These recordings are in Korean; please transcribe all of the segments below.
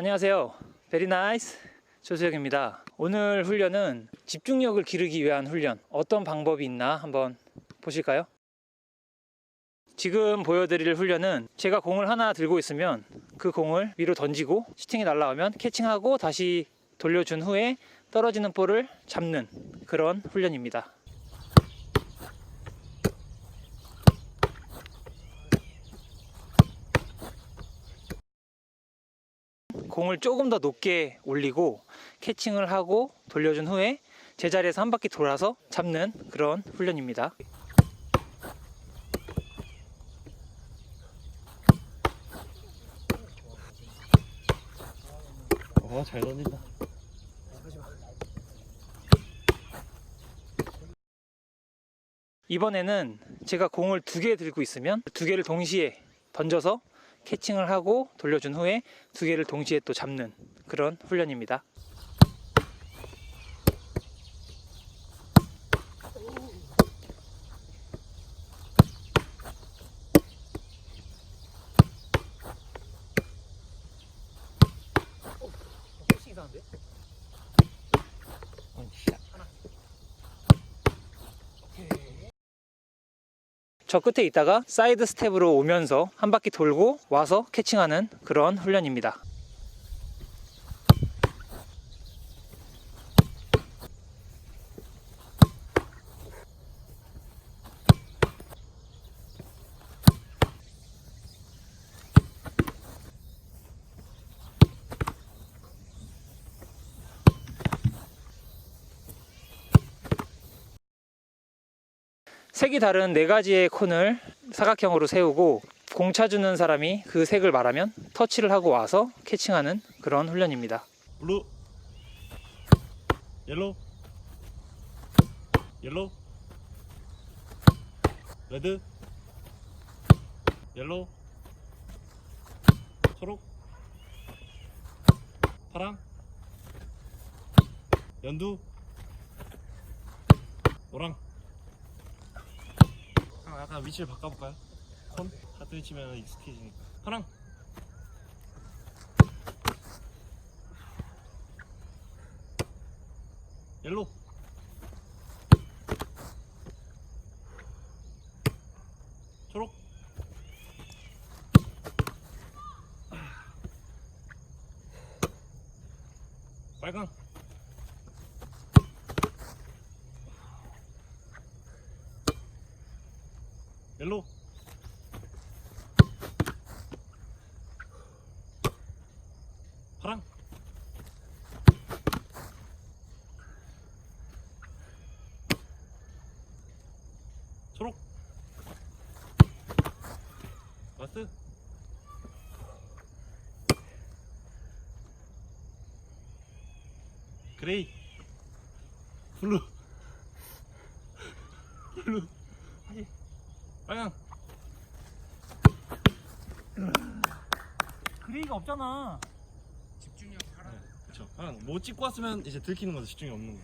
안녕하세요. 베리 나이스 조수혁입니다. 오늘 훈련은 집중력을 기르기 위한 훈련. 어떤 방법이 있나 한번 보실까요? 지금 보여드릴 훈련은 제가 공을 하나 들고 있으면 그 공을 위로 던지고 슈팅이 날아오면 캐칭하고 다시 돌려준 후에 떨어지는 볼을 잡는 그런 훈련입니다. 공을 조금 더 높게 올리고 캐칭을 하고 돌려준 후에 제자리에서 한 바퀴 돌아서 잡는 그런 훈련입니다. 어, 잘 던진다. 이번에는 제가 공을 두 개 들고 있으면 두 개를 동시에 던져서 캐칭을 하고 돌려준 후에 두 개를 동시에 또 잡는 그런 훈련입니다. 저 끝에 있다가 사이드 스텝으로 오면서 한 바퀴 돌고 와서 캐칭하는 그런 훈련입니다. 색이 다른 네 가지의 콘을 사각형으로 세우고 공 차 주는 사람이 그 색을 말하면 터치를 하고 와서 캐칭하는 그런 훈련입니다. 블루, 옐로우, 옐로우, 레드, 옐로우, 초록, 파랑, 연두, 노랑. 아, 약간 위치를 바꿔볼까요? 콘? 같은 위치면 익숙해지니까. 파랑. 옐로 초록 빨강 옐로. 파랑. 초록. 마스. 그레이. 블루. 블루 빨강 그레이가 없잖아. 그쵸 빨강 뭐 찍고 왔으면 이제 들키는 거죠 집중이 없는 거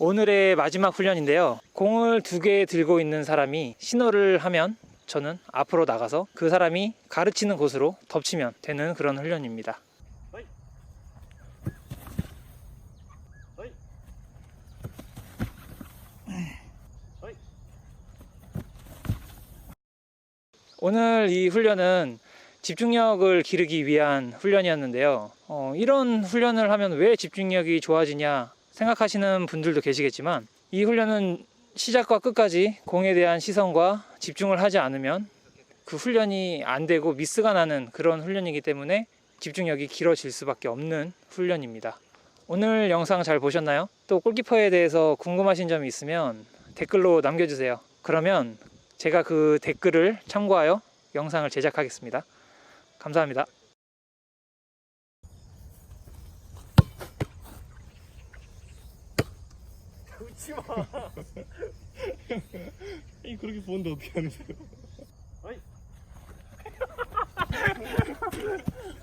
오늘의 마지막 훈련인데요. 공을 두 개 들고 있는 사람이 신호를 하면 저는 앞으로 나가서 그 사람이 가르치는 곳으로 덮치면 되는 그런 훈련입니다. 오늘 이 훈련은 집중력을 기르기 위한 훈련이었는데요. 어, 이런 훈련을 하면 왜 집중력이 좋아지냐 생각하시는 분들도 계시겠지만 이 훈련은 시작과 끝까지 공에 대한 시선과 집중을 하지 않으면 그 훈련이 안 되고 미스가 나는 그런 훈련이기 때문에 집중력이 길어질 수밖에 없는 훈련입니다. 오늘 영상 잘 보셨나요? 또 골키퍼에 대해서 궁금하신 점이 있으면 댓글로 남겨주세요. 그러면 제가 그 댓글을 참고하여 영상을 제작하겠습니다. 감사합니다. 이 그렇게 보는데 어떻게 하세요?